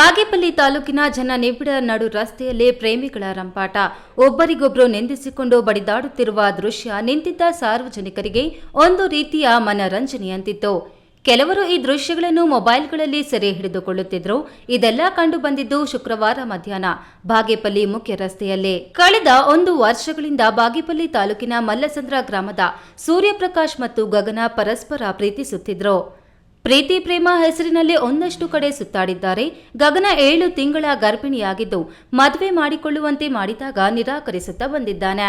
ಬಾಗೇಪಲ್ಲಿ ತಾಲೂಕಿನ ಜನ ನಿಬಿಡ ನಡು ರಸ್ತೆಯಲ್ಲಿ ಪ್ರೇಮಿಗಳ ರಂಪಾಟ. ಒಬ್ಬರಿಗೊಬ್ಬರು ನಿಂದಿಸಿಕೊಂಡು ಬಡಿದಾಡುತ್ತಿರುವ ದೃಶ್ಯ ನಿಂತಿದ್ದ ಸಾರ್ವಜನಿಕರಿಗೆ ಒಂದು ರೀತಿಯ ಮನರಂಜನೆಯಂತಿತ್ತು. ಕೆಲವರು ಈ ದೃಶ್ಯಗಳನ್ನು ಮೊಬೈಲ್ಗಳಲ್ಲಿ ಸೆರೆ ಹಿಡಿದುಕೊಳ್ಳುತ್ತಿದ್ರು. ಇದೆಲ್ಲ ಕಂಡು ಬಂದಿದ್ದು ಶುಕ್ರವಾರ ಮಧ್ಯಾಹ್ನ. ಬಾಗೇಪಲ್ಲಿ ಮುಖ್ಯ ರಸ್ತೆಯಲ್ಲೇ. ಕಳೆದ ಒಂದು ವರ್ಷಗಳಿಂದ ಬಾಗೇಪಲ್ಲಿ ತಾಲೂಕಿನ ಮಲ್ಲಸಂದ್ರ ಗ್ರಾಮದ ಸೂರ್ಯಪ್ರಕಾಶ್ ಮತ್ತು ಗಗನ ಪರಸ್ಪರ ಪ್ರೀತಿಸುತ್ತಿದ್ರು. ಪ್ರೀತಿ ಪ್ರೇಮ ಹೆಸರಿನಲ್ಲಿ ಒಂದಷ್ಟು ಕಡೆ ಸುತ್ತಾಡಿದ್ದಾರೆ. ಗಗನ ಏಳು ತಿಂಗಳ ಗರ್ಭಿಣಿಯಾಗಿದ್ದು ಮದುವೆ ಮಾಡಿಕೊಳ್ಳುವಂತೆ ಮಾಡಿದಾಗ ನಿರಾಕರಿಸುತ್ತಾ ಬಂದಿದ್ದಾನೆ.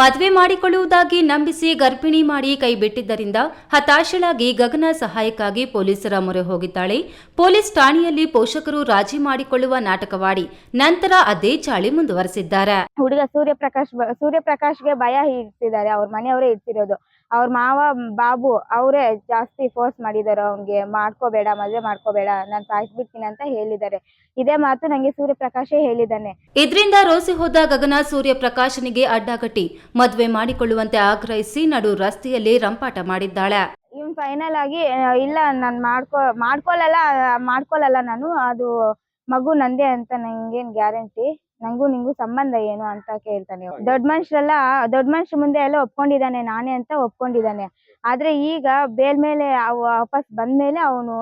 ಮದುವೆ ಮಾಡಿಕೊಳ್ಳುವುದಾಗಿ ನಂಬಿಸಿ ಗರ್ಭಿಣಿ ಮಾಡಿ ಕೈಬಿಟ್ಟಿದ್ದರಿಂದ ಹತಾಶಳಾಗಿ ಗಗನ ಸಹಾಯಕ್ಕಾಗಿ ಪೊಲೀಸರ ಮೊರೆ ಹೋಗಿದ್ದಾಳೆ. ಪೊಲೀಸ್ ಠಾಣೆಯಲ್ಲಿ ಪೋಷಕರು ರಾಜಿ ಮಾಡಿಕೊಳ್ಳುವ ನಾಟಕವಾಡಿ ನಂತರ ಅದೇ ಚಾಳಿ ಮುಂದುವರೆಸಿದ್ದಾರೆ. ಹುಡುಗ ಸೂರ್ಯಪ್ರಕಾಶ್ ಸೂರ್ಯಪ್ರಕಾಶ್ಗೆ ಭಯ ಇಡ್ತಿದ್ದಾರೆ ಅವ್ರ ಮನೆಯವರೇ ಇಡ್ತಿರೋದು ಅವ್ರ ಮಾವ ಬಾಬು ಅವರೇ ಜಾಸ್ತಿ ಫೋರ್ಸ್ ಮಾಡಿದ್ದಾರೆ ಅವ್ನಿಗೆ. ಮಾಡ್ಕೋಬೇಡ ಮದುವೆ ಮಾಡ್ಕೋಬೇಡ ನಾನು ಸಾಯಿಸ್ಬಿಡ್ತೀನಿ ಅಂತ ಹೇಳಿದ್ದಾರೆ. ಇದೇ ಮಾತು ನಂಗೆ ಸೂರ್ಯಪ್ರಕಾಶೇ ಹೇಳಿದ್ದಾನೆ. ಇದರಿಂದ ರೋಸಿ ಹೋದ ಗಗನ ಸೂರ್ಯಪ್ರಕಾಶನಿಗೆ ಅಡ್ಡಗಟ್ಟಿ ಮದುವೆ ಮಾಡಿಕೊಳ್ಳುವಂತೆ ಆಗ್ರಹಿಸಿ ನಡು ರಸ್ತೆಯಲ್ಲಿ ರಂಪಾಟ ಮಾಡಿದ್ದಾಳೆ. ಇವ್ನು ಫೈನಲ್ ಆಗಿ ಇಲ್ಲ ನಾನು ಮಾಡ್ಕೊ ಮಾಡ್ಕೊಳ್ಳಲ್ಲ ಮಾಡ್ಕೊಳ್ಳಲ್ಲ ನಾನು. ಅದು ಮಗು ನಂದೇ ಅಂತ ನಂಗೇನ್ ಗ್ಯಾರಂಟಿ? ನಂಗೂ ನಿಂಗೂ ಸಂಬಂಧ ಏನು ಅಂತ ಕೇಳ್ತಾನೆ ದೊಡ್ಡ ಮನುಷ್ಯರೆಲ್ಲ ದೊಡ್ಡ ಮನುಷ್ಯ ಮುಂದೆ ಎಲ್ಲ ಒಪ್ಕೊಂಡಿದ್ದಾನೆ ನಾನೇ ಅಂತ ಒಪ್ಕೊಂಡಿದ್ದಾನೆ. ಆದ್ರೆ ಈಗ ಬೇಲ್ ಮೇಲೆ ಅವ್ ವಾಪಸ್ ಬಂದ್ಮೇಲೆ ಅವನು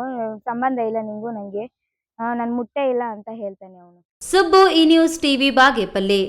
ಸಂಬಂಧ ಇಲ್ಲ ನಿಂಗೂ ನಂಗೆ. ನನ್ ಮುಟ್ಟೆ ಇಲ್ಲ ಅಂತ ಹೇಳ್ತಾನೆ ಅವನು. ಸುಬ್ಬು ಈ ನ್ಯೂಸ್ ಟಿವಿ ಬಾಗೇಪಲ್ಲಿ.